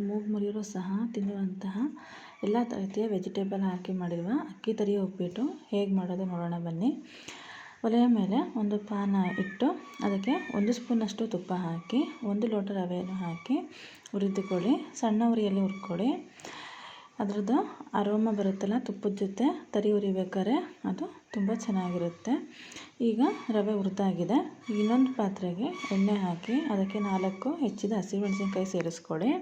ಎಲ್ಲರೂ ಸಹ ತಿನ್ನುವಂತಹ ಎಲ್ಲ ರೀತಿಯ ವೆಜಿಟೇಬಲ್ ಹಾಕಿ ಮಾಡಿರುವ ಅಕ್ಕಿ ತರಿಯ ಉಪ್ಪಿಟ್ಟು. ಹೇಗೆ ಮಾಡೋದು ನೋಡೋಣ ಬನ್ನಿ. ಒಲೆಯ ಮೇಲೆ ಒಂದು ಪಾನ ಇಟ್ಟು ಅದಕ್ಕೆ ಒಂದು ಸ್ಪೂನಷ್ಟು ತುಪ್ಪ ಹಾಕಿ, ಒಂದು ಲೋಟ ರವೆಯನ್ನು ಹಾಕಿ ಹುರಿದುಕೊಳ್ಳಿ. ಸಣ್ಣ ಉರಿಯಲ್ಲಿ ಹುರ್ಕೊಳ್ಳಿ. ಅದರದ್ದು ಅರೋಮ ಬರುತ್ತಲ್ಲ, ತುಪ್ಪದ ಜೊತೆ ತರಿ ಉರಿಬೇಕಾದ್ರೆ ಅದು ತುಂಬ ಚೆನ್ನಾಗಿರುತ್ತೆ. ಈಗ ರವೆ ಹುರಿದಾಗಿದೆ. ಇನ್ನೊಂದು ಪಾತ್ರೆಗೆ ಎಣ್ಣೆ ಹಾಕಿ ಅದಕ್ಕೆ ನಾಲ್ಕು ಹೆಚ್ಚಿದ ಹಸಿಮೆಣಸಿನ್ಕಾಯಿ ಸೇರಿಸ್ಕೊಳ್ಳಿ.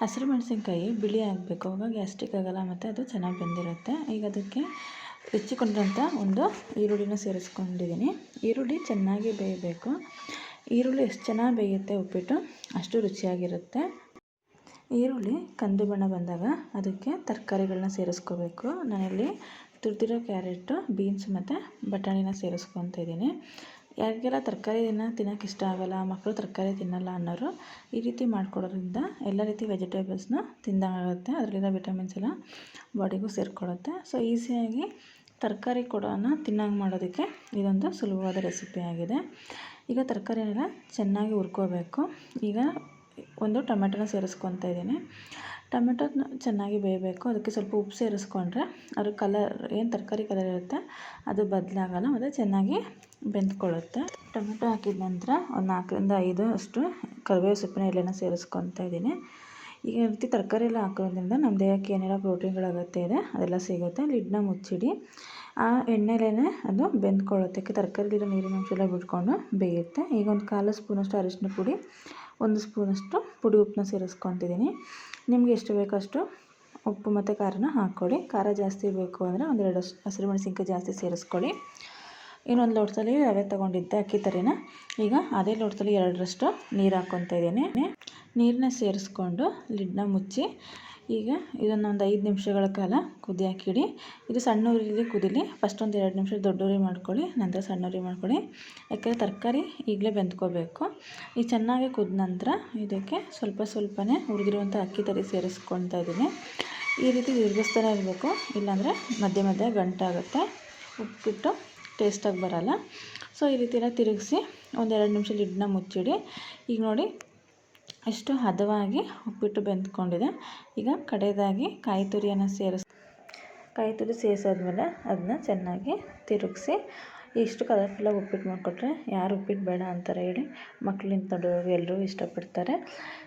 ಹಸಿರು ಮೆಣಸಿನ್ಕಾಯಿ ಬಿಳಿ ಆಗಬೇಕು. ಅವಾಗ ಗ್ಯಾಸ್ಟ್ರಿಕ್ ಆಗೋಲ್ಲ ಮತ್ತು ಅದು ಚೆನ್ನಾಗಿ ಬೆಂದಿರುತ್ತೆ. ಈಗ ಅದಕ್ಕೆ ಹೆಚ್ಚಿಕೊಂಡಂಥ ಒಂದು ಈರುಳ್ಳಿನ ಸೇರಿಸ್ಕೊಂಡಿದ್ದೀನಿ. ಈರುಳ್ಳಿ ಚೆನ್ನಾಗಿ ಬೇಯಬೇಕು. ಈರುಳ್ಳಿ ಎಷ್ಟು ಚೆನ್ನಾಗಿ ಬೇಯುತ್ತೆ ಉಪ್ಪಿಟ್ಟು ಅಷ್ಟು ರುಚಿಯಾಗಿರುತ್ತೆ. ಈರುಳ್ಳಿ ಕಂದು ಬಣ್ಣ ಬಂದಾಗ ಅದಕ್ಕೆ ತರಕಾರಿಗಳನ್ನ ಸೇರಿಸ್ಕೋಬೇಕು. ನಾನಿಲ್ಲಿ ತುರಿದಿರೋ ಕ್ಯಾರೆಟು ಬೀನ್ಸ್ ಮತ್ತು ಬಟಾಣಿನ ಸೇರಿಸ್ಕೊತ ಇದ್ದೀನಿ. ಯಾರಿಗೆಲ್ಲ ತರಕಾರಿನ ತಿನ್ನೋಕೆ ಇಷ್ಟ ಆಗೋಲ್ಲ ಮಕ್ಕಳು ತರಕಾರಿ ತಿನ್ನಲ್ಲ ಅನ್ನೋರು ಈ ರೀತಿ ಮಾಡ್ಕೊಡೋದ್ರಿಂದ ಎಲ್ಲ ರೀತಿ ವೆಜಿಟೇಬಲ್ಸ್ನ ತಿಂದಂಗಾಗುತ್ತೆ ಅದರಲ್ಲಿರೋ ವಿಟಮಿನ್ಸ್ ಎಲ್ಲ ಬಾಡಿಗೂ ಸೇರಿಕೊಳ್ಳುತ್ತೆ ಸೊ, ಈಸಿಯಾಗಿ ತರಕಾರಿ ಕೊಡೋನ ತಿನ್ನಂಗೆ ಮಾಡೋದಕ್ಕೆ ಇದೊಂದು ಸುಲಭವಾದ ರೆಸಿಪಿ ಆಗಿದೆ. ಈಗ ತರಕಾರಿನೆಲ್ಲ ಚೆನ್ನಾಗಿ ಹುರ್ಕೋಬೇಕು. ಈಗ ಒಂದು ಟೊಮೆಟೊನ ಸೇರಿಸ್ಕೊತಾ ಇದ್ದೀನಿ. ಟೊಮೆಟೊ ಚೆನ್ನಾಗಿ ಬೇಯಬೇಕು. ಅದಕ್ಕೆ ಸ್ವಲ್ಪ ಉಪ್ಪು ಸೇರಿಸ್ಕೊಂಡ್ರೆ ಅದ್ರ ಕಲರ್ ಏನು ತರಕಾರಿ ಕಲರ್ ಇರುತ್ತೆ ಅದು ಬದಲಾಗಲ್ಲ, ಮತ್ತು ಚೆನ್ನಾಗಿ ಬೆಂದ್ಕೊಳ್ಳುತ್ತೆ. ಟೊಮೆಟೊ ಹಾಕಿದ ನಂತರ ಒಂದು ನಾಲ್ಕರಿಂದ ಐದು ಅಷ್ಟು ಕರಿಬೇವು ಸೊಪ್ಪಿನ ಎಲೆನ ಸೇರಿಸ್ಕೊತಾ ಇದ್ದೀನಿ. ಈಗ ರೀತಿ ತರಕಾರಿ ಎಲ್ಲ ಹಾಕೋದ್ರಿಂದ ನಮ್ಮ ದೇಹಕ್ಕೆ ಏನೆಲ್ಲ ಪ್ರೋಟೀನ್ಗಳ ಅಗತ್ಯ ಇದೆ ಅದೆಲ್ಲ ಸಿಗುತ್ತೆ. ಲಿಡ್ನ ಮುಚ್ಚಿಡಿ. ಆ ಎಣ್ಣೆಲೇ ಅದು ಬೆಂದ್ಕೊಳ್ಳುತ್ತೆ. ತರಕಾರಿಲಿರೋ ನೀರಿನ ಅಂಶ ಎಲ್ಲ ಬಿಟ್ಕೊಂಡು ಬೇಯುತ್ತೆ. ಈಗ ಒಂದು ಕಾಲು ಸ್ಪೂನಷ್ಟು ಅರಿಶಿನ ಪುಡಿ ಒಂದು ಸ್ಪೂನಷ್ಟು ಪುಡಿ ಉಪ್ಪನ್ನ ಸೇರಿಸ್ಕೊತಿದ್ದೀನಿ. ನಿಮಗೆ ಎಷ್ಟು ಬೇಕಷ್ಟು ಉಪ್ಪು ಮತ್ತು ಖಾರನ ಹಾಕ್ಕೊಳ್ಳಿ. ಖಾರ ಜಾಸ್ತಿ ಬೇಕು ಅಂದರೆ ಒಂದೆರಡು ಹಸಿರು ಮೆಣಸಿನ್ಕಾಯಿ ಜಾಸ್ತಿ ಸೇರಿಸ್ಕೊಳ್ಳಿ. ಇನ್ನೊಂದು ಲೋಟದಲ್ಲಿ ರವೆ ತೊಗೊಂಡಿದ್ದೆ ಅಕ್ಕಿ ತರಿನ. ಈಗ ಅದೇ ಲೋಟದಲ್ಲಿ ಎರಡರಷ್ಟು ನೀರು ಹಾಕ್ಕೊತಾ ಇದ್ದೀನಿ ನೀರನ್ನ ಸೇರಿಸ್ಕೊಂಡು ಲಿಡ್ನ ಮುಚ್ಚಿ ಈಗ ಇದನ್ನು ಒಂದು ಐದು ನಿಮಿಷಗಳ ಕಾಲ ಕುದಿಯಾಕಿಡಿ ಇದು ಸಣ್ಣ ಉರಿಲಿ ಕುದಿಲಿ. ಫಸ್ಟ್ ಒಂದು ಎರಡು ನಿಮಿಷ ದೊಡ್ಡ ಉರಿ ಮಾಡ್ಕೊಳ್ಳಿ, ನಂತರ ಸಣ್ಣ ಉರಿ ಮಾಡ್ಕೊಳ್ಳಿ. ಯಾಕೆಂದರೆ ತರಕಾರಿ ಈಗಲೇ ಬೆಂದ್ಕೋಬೇಕು. ಈ ಚೆನ್ನಾಗಿ ಕುದ ನಂತರ ಇದಕ್ಕೆ ಸ್ವಲ್ಪ ಸ್ವಲ್ಪನೇ ಹುರಿದಿರುವಂಥ ಅಕ್ಕಿ ತರಿ ಸೇರಿಸ್ಕೊಳ್ತಾ ಇದ್ದೀನಿ. ಈ ರೀತಿ ತಿರುಗಿಸ್ತಾನೆ ಇರಬೇಕು. ಇಲ್ಲಾಂದರೆ ಮಧ್ಯೆ ಮಧ್ಯೆ ಗಂಟಾಗುತ್ತೆ. ಉಪ್ಪಿಟ್ಟು ಟೇಸ್ಟಾಗಿ ಬರೋಲ್ಲ. ಸೊ, ಈ ರೀತಿ ಎಲ್ಲ ತಿರುಗಿಸಿ ಒಂದೆರಡು ನಿಮಿಷ ಲಿಡ್ನ ಮುಚ್ಚಿಡಿ. ಈಗ ನೋಡಿ ಎಷ್ಟು ಹದವಾಗಿ ಉಪ್ಪಿಟ್ಟು ಬೆಂದ್ಕೊಂಡಿದೆ. ಈಗ ಕಡೆಯದಾಗಿ ಕಾಯಿ ತುರಿಯನ್ನು ಸೇರಿಸ್, ಕಾಯಿ ತುರಿ ಸೇರಿಸಾದ್ಮೇಲೆ ಅದನ್ನ ಚೆನ್ನಾಗಿ ತಿರುಗಿಸಿ, ಇಷ್ಟು ಕಲರ್ಫುಲ್ಲಾಗಿ ಉಪ್ಪಿಟ್ಟು ಮಾಡಿಕೊಟ್ರೆ ಯಾರು ಉಪ್ಪಿಟ್ಟು ಬೇಡ ಅಂತಾರೆ ಹೇಳಿ ಮಕ್ಕಳಿಂದ ದೊಡ್ಡವರು ಎಲ್ಲರೂ ಇಷ್ಟಪಡ್ತಾರೆ.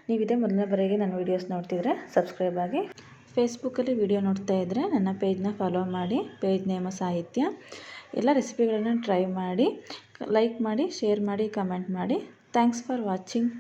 ನೀವು ಇದೇ ಮೊದಲನೇ ಬರೆಗೆ ನನ್ನ ವೀಡಿಯೋಸ್ ನೋಡ್ತಿದ್ರೆ ಸಬ್ಸ್ಕ್ರೈಬ್ ಆಗಿ. ಫೇಸ್ಬುಕ್ಕಲ್ಲಿ ವೀಡಿಯೋ ನೋಡ್ತಾ ಇದ್ದರೆ ನನ್ನ ಪೇಜ್ನ ಫಾಲೋ ಮಾಡಿ ಪೇಜ್ ನೇಮ ಸಾಹಿತ್ಯ. ಎಲ್ಲ ರೆಸಿಪಿಗಳನ್ನು ಟ್ರೈ ಮಾಡಿ ಲೈಕ್ ಮಾಡಿ ಶೇರ್ ಮಾಡಿ ಕಮೆಂಟ್ ಮಾಡಿ. Thanks for watching